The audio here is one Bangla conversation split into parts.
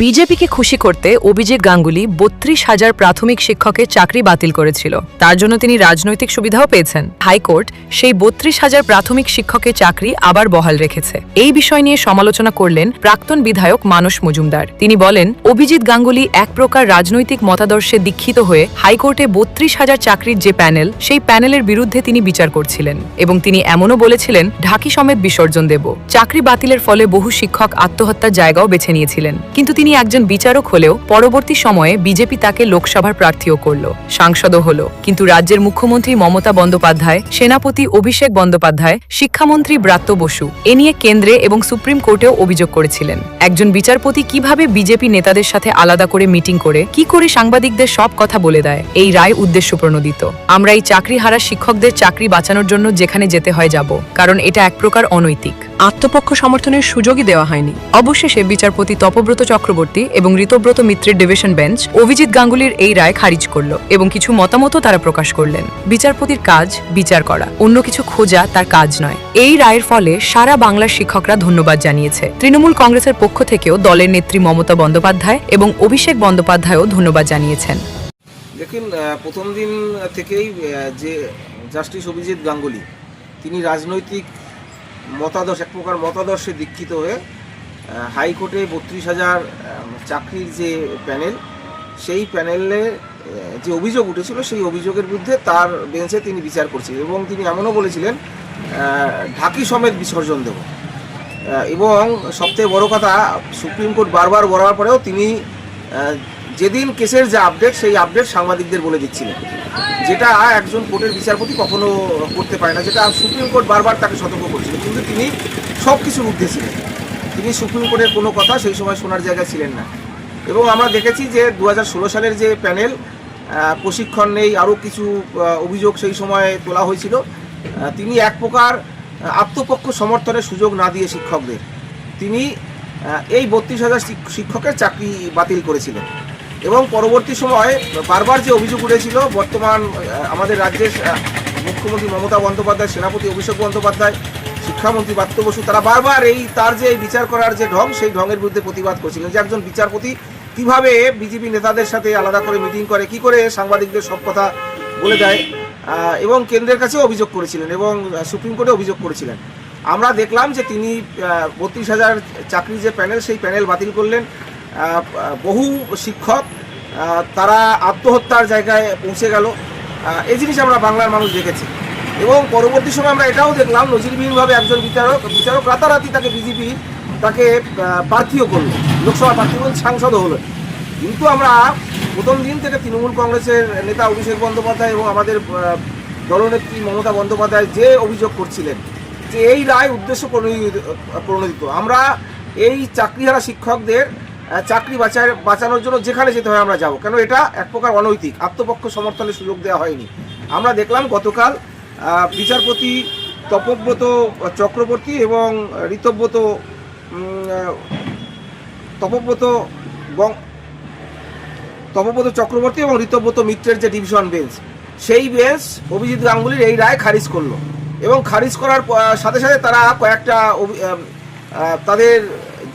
বিজেপিকে খুশি করতে অভিজিৎ গাঙ্গুলি বত্রিশ হাজার প্রাথমিক শিক্ষকের চাকরি বাতিল করেছিল। তার জন্য তিনি রাজনৈতিক সুবিধাও পেয়েছেন। হাইকোর্ট সেই বত্রিশ হাজার প্রাথমিক শিক্ষকের চাকরি আবার বহাল রেখেছে। এই বিষয় নিয়ে সমালোচনা করলেন প্রাক্তন বিধায়ক মানস মজুমদার। তিনি বলেন, অভিজিৎ গাঙ্গুলি এক প্রকার রাজনৈতিক মতাদর্শে দীক্ষিত হয়ে হাইকোর্টে বত্রিশ হাজার চাকরির যে প্যানেল, সেই প্যানেলের বিরুদ্ধে তিনি বিচার করছিলেন এবং তিনি এমনও বলেছিলেন, ঢাকি সমেত বিসর্জন দেব। চাকরি বাতিলের ফলে বহু শিক্ষক আত্মহত্যার জায়গাও বেছে নিয়েছিলেন। কিন্তু তিনি একজন বিচারক হলেও পরবর্তী সময়ে বিজেপি তাকে লোকসভার প্রার্থীও করল, সাংসদও হল। কিন্তু রাজ্যের মুখ্যমন্ত্রী মমতা বন্দ্যোপাধ্যায়, সেনাপতি অভিষেক বন্দ্যোপাধ্যায়, শিক্ষামন্ত্রী ব্রাত্য বসু, এ নিয়ে কেন্দ্রে এবং সুপ্রিম কোর্টেও অভিযোগ করেছিলেন। একজন বিচারপতি কীভাবে বিজেপি নেতাদের সাথে আলাদা করে মিটিং করে, কি করে সাংবাদিকদের সব কথা বলে দেয়, এই রায় উদ্দেশ্য প্রণোদিত। আমরা এই চাকরি হারা শিক্ষকদের চাকরি বাঁচানোর জন্য যেখানে যেতে হয় যাব, কারণ এটা এক প্রকার অনৈতিক। আত্মপক্ষ সমর্থনের সুযোগই দেওয়া হয়নি। অবশেষে বিচারপতি তপব্রত চক্রবর্তী এবং ঋতব্রত মিত্রের ডিভিশন বেঞ্চ অভিজিৎ গাঙ্গুলির এই রায় খারিজ করল এবং কিছু মতামতও তারা প্রকাশ করলেন। বিচারপতির কাজ বিচার করা, অন্য কিছু খোঁজা তার কাজ নয়। এই রায়ের ফলে সারা বাংলার শিক্ষকরা ধন্যবাদ জানিয়েছে। তৃণমূল কংগ্রেসের পক্ষ থেকেও দলের নেত্রী মমতা বন্দ্যোপাধ্যায় এবং অভিষেক বন্দ্যোপাধ্যায়ও ধন্যবাদ জানিয়েছেন। দেখুন প্রথম দিন থেকেই যে জাস্টিস অভিজিৎ গাঙ্গুলি, তিনি রাজনৈতিক মতাদর্শ, এক প্রকার মতাদর্শে দীক্ষিত হয়ে হাইকোর্টে বত্রিশ হাজার চাকরির যে প্যানেল, সেই প্যানেলে যে অভিযোগ উঠেছিল, সেই অভিযোগের বিরুদ্ধে তার বেঞ্চে তিনি বিচার করছিলেন এবং তিনি এমনও বলেছিলেন ঢাকি সমেত বিসর্জন দেব। এবং সবথেকে বড় কথা, সুপ্রিম কোর্ট বারবার বলার পরেও তিনি যেদিন কেসের যে আপডেট সেই আপডেট সাংবাদিকদের বলে দিচ্ছিলেন। যেটা একজন কোর্টের বিচারপতি কখনো করতে পারে না, যেটা সুপ্রিম কোর্ট বারবার তাকে সতর্ক করছিল। কিন্তু তিনি সব কিছুর ঊর্ধ্বে ছিলেন। তিনি সুপ্রিম কোর্টের কোনো কথা সেই সময় শোনার জায়গায় ছিলেন না। এবং আমরা দেখেছি যে দু হাজার ষোলো সালের যে প্যানেল প্রশিক্ষণ নেই, আরও কিছু অভিযোগ সেই সময় তোলা হয়েছিল। তিনি এক প্রকার আত্মপক্ষ সমর্থনের সুযোগ না দিয়ে শিক্ষকদের। তিনি এই বত্রিশ হাজার শিক্ষকের চাকরি বাতিল করেছিলেন। এবং পরবর্তী সময় বারবার যে অভিযোগ উঠেছিল, বর্তমান আমাদের রাজ্যের মুখ্যমন্ত্রী মমতা বন্দ্যোপাধ্যায়, সেনাপতি অভিষেক বন্দ্যোপাধ্যায়, শিক্ষামন্ত্রী বাত্য বসু, তারা বারবার এই, তার যে বিচার করার যে ঢং, সেই ঢঙের বিরুদ্ধে প্রতিবাদ করছিলেন যে একজন বিচারপতি কীভাবে বিজেপি নেতাদের সাথে আলাদা করে মিটিং করে, কি করে সাংবাদিকদের সব কথা বলে দেয় এবং কেন্দ্রের কাছেও অভিযোগ করেছিলেন এবং সুপ্রিম কোর্টে অভিযোগ করেছিলেন। আমরা দেখলাম যে তিনি বত্রিশ হাজার চাকরির যে প্যানেল, সেই প্যানেল বাতিল করলেন। বহু শিক্ষক তারা আত্মহত্যার জায়গায় পৌঁছে গেল। এই জিনিস আমরা বাংলার মানুষ দেখেছি। এবং পরবর্তী সময় আমরা এটাও দেখলাম নজিরবিহীনভাবে একজন বিচারক বিচারক রাতারাতি তাকে বিজেপি তাকে প্রার্থীও করল। লোকসভা প্রার্থী এবং সাংসদও হলো। কিন্তু আমরা প্রথম দিন থেকে তৃণমূল কংগ্রেসের নেতা অভিষেক বন্দ্যোপাধ্যায় এবং আমাদের দলনেত্রী মমতা বন্দ্যোপাধ্যায় যে অভিযোগ করছিলেন যে এই রায় উদ্দেশ্য প্রণোদিত- আমরা এই চাকরিহারা শিক্ষকদের চাকরি বাঁচার বাঁচানোর জন্য যেখানে যেতে হয় আমরা যাব। কেন এটা এক প্রকার অনৈতিক, আত্মপক্ষ সমর্থনের সুযোগ দেওয়া হয়নি। আমরা দেখলাম গতকাল বিচারপতি তপব্রত চক্রবর্তী এবং ঋতব্রত তপব্রত বং তপব্রত চক্রবর্তী এবং ঋতব্রত মিত্রের যে ডিভিশন বেঞ্চ, সেই বেঞ্চ অভিজিৎ গাঙ্গুলির এই রায় খারিজ করল। এবং খারিজ করার সাথে সাথে তারা কয়েকটা তাদের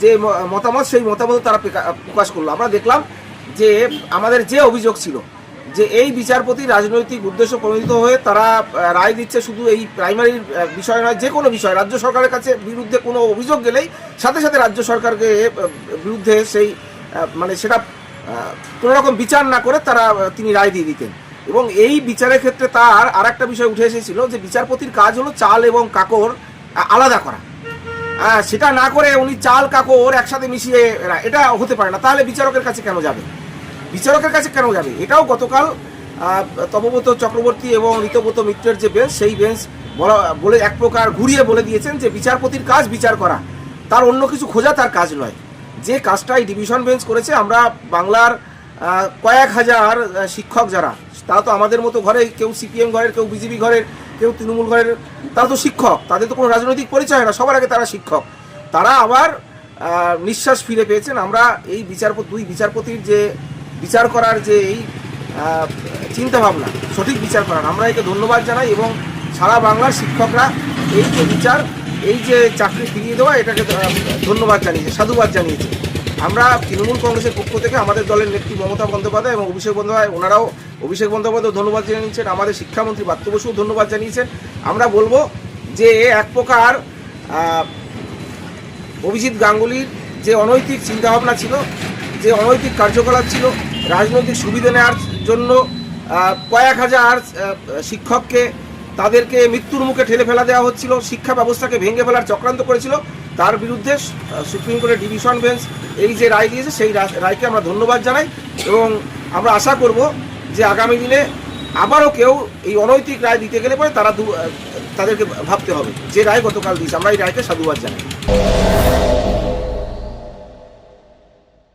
যে মতামত সেই মতামত তারা প্রকাশ করল। আমরা দেখলাম যে আমাদের যে অভিযোগ ছিল যে এই বিচারপতি রাজনৈতিক উদ্দেশ্য প্রণোদিত হয়ে তারা রায় দিচ্ছে শুধু এই প্রাইমারির বিষয় নয় যে কোনো বিষয় রাজ্য সরকারের কাছে বিরুদ্ধে কোনো অভিযোগ গেলেই সাথে সাথে রাজ্য সরকারকে বিরুদ্ধে সেই মানে সেটা আহ, কোনো রকম বিচার না করে তারা তিনি রায় দিয়ে দিতেন। এবং এই বিচারের ক্ষেত্রে তার আর একটা বিষয় উঠে এসেছিল যে বিচারপতির কাজ হলো চাল এবং কাকর আলাদা করা। সেটা না করে উনি চাল কাকর একসাথে মিশিয়ে এটা হতে পারে না। তাহলে বিচারকের কাছে কেন যাবে? বিচারকের কাছে কেন যাবে? এটাও গতকাল তপব্রত চক্রবর্তী এবং ঋতব্রত মিত্রের যে বেঞ্চ সেই বেঞ্চ বলা বলে এক প্রকার ঘুরিয়ে বলে দিয়েছেন যে বিচারপতির কাজ বিচার করা। তার অন্য কিছু খোঁজা তার কাজ নয়। যে কাজটা এই ডিভিশন বেঞ্চ করেছে, আমরা বাংলার কয়েক হাজার শিক্ষক যারা, তারা তো আমাদের মতো ঘরে কেউ সিপিএম ঘরের, কেউ বিজেপি ঘরের কেউ তৃণমূল ঘরের, তারা তো শিক্ষক, তাদের তো কোনো রাজনৈতিক পরিচয় না, সবার আগে তারা শিক্ষক। তারা আবার নিঃশ্বাস ফিরে পেয়েছেন। আমরা এই বিচারপতি দুই বিচারপতির যে বিচার করার যে এই চিন্তা ভাবনা সঠিক বিচার করার, আমরা একে ধন্যবাদ জানাই এবং সারা বাংলার শিক্ষকরা এই যে বিচার, এই যে চাকরি ফিরিয়ে দেওয়া, এটাকে ধন্যবাদ জানিয়েছে, সাধুবাদ জানিয়েছে। আমরা তৃণমূল কংগ্রেসের পক্ষ থেকে আমাদের দলের নেত্রী মমতা বন্দ্যোপাধ্যায় এবং অভিষেক বন্দ্যোপাধ্যায়, ওনারাও অভিষেক বন্দ্যোপাধ্যায় ধন্যবাদ জানিয়েছেন, আমাদের শিক্ষামন্ত্রী বাত্য বসুও ধন্যবাদ জানিয়েছেন। আমরা বলব যে এক প্রকার অভিজিৎ গাঙ্গুলির যে অনৈতিক চিন্তাভাবনা ছিল, যে অনৈতিক কার্যকলাপ ছিল, রাজনৈতিক সুবিধা নেওয়ার জন্য কয়েক হাজার শিক্ষককে তাদেরকে মৃত্যুর মুখে ঠেলে ফেলা দেওয়া হচ্ছিল, শিক্ষা ব্যবস্থাকে ভেঙে ফেলার চক্রান্ত করেছিল। তার বিরুদ্ধে সুপ্রিম কোর্টের ডিভিশন বেঞ্চ এই যে রায় দিয়েছে, সেই রায়কে আমরা ধন্যবাদ জানাই এবং আমরা আশা করব যে আগামী দিনে আবারও কেউ এই অনৈতিক রায় দিতে গেলে পরে তারা তাদেরকে ভাবতে হবে। যে রায় গতকাল দিয়েছে, আমরা এই রায়কে সাধুবাদ জানাই।